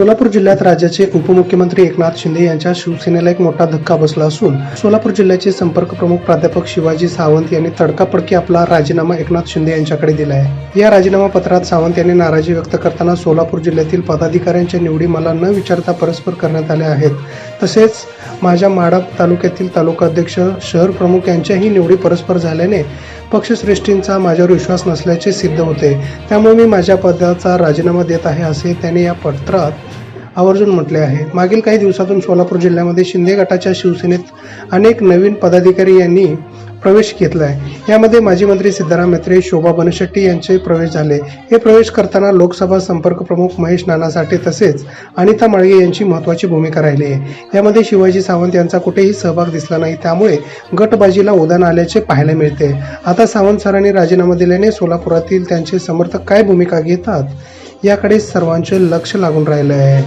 सोलापूर जिल्ह्यात राज्याचे उपमुख्यमंत्री एकनाथ शिंदे यांच्या शिवसेनेला एक मोठा धक्का बसला असून सोलापूर जिल्ह्याचे संपर्क प्रमुख प्राध्यापक शिवाजी सावंत यांनी तडकापडकी आपला राजीनामा एकनाथ शिंदे यांच्याकडे दिला आहे. या राजीनामा पत्रात सावंत यांनी नाराजी व्यक्त करताना सोलापूर जिल्ह्यातील पदाधिकाऱ्यांच्या निवडी मला न विचारता परस्पर करण्यात आल्या आहेत. तसेच माझ्या माडा तालुक्यातील तालुका अध्यक्ष शहर प्रमुख यांच्याही निवडी परस्पर झाल्याने पक्षश्रेष्ठींचा माझ्यावर विश्वास नसल्याचे सिद्ध होते. त्यामुळे मी माझ्या पदाचा राजीनामा देत आहे असे त्याने या पत्रात आवर्जून म्हटले आहे. मागील काही दिवसातून सोलापूर जिल्ह्यामध्ये शिंदे गटाच्या शिवसेनेत अनेक नवीन पदाधिकारी यांनी प्रवेश घेतला आहे. यामध्ये माजी मंत्री सिद्धाराम मेत्रे शोभा बनशेट्टी यांचे प्रवेश झाले. हे प्रवेश करताना लोकसभा संपर्क प्रमुख महेश नाना साठे तसेच अनिता माळगे यांची महत्त्वाची भूमिका राहिली आहे. यामध्ये शिवाजी सावंत यांचा कुठेही सहभाग दिसला नाही. त्यामुळे गटबाजीला उदाहरण आल्याचे पाहायला मिळते. आता सावंत सरांनी राजीनामा दिल्याने सोलापुरातील त्यांचे समर्थक काय भूमिका घेतात याकडे सर्वांचे लक्ष लागून राहिले आहे.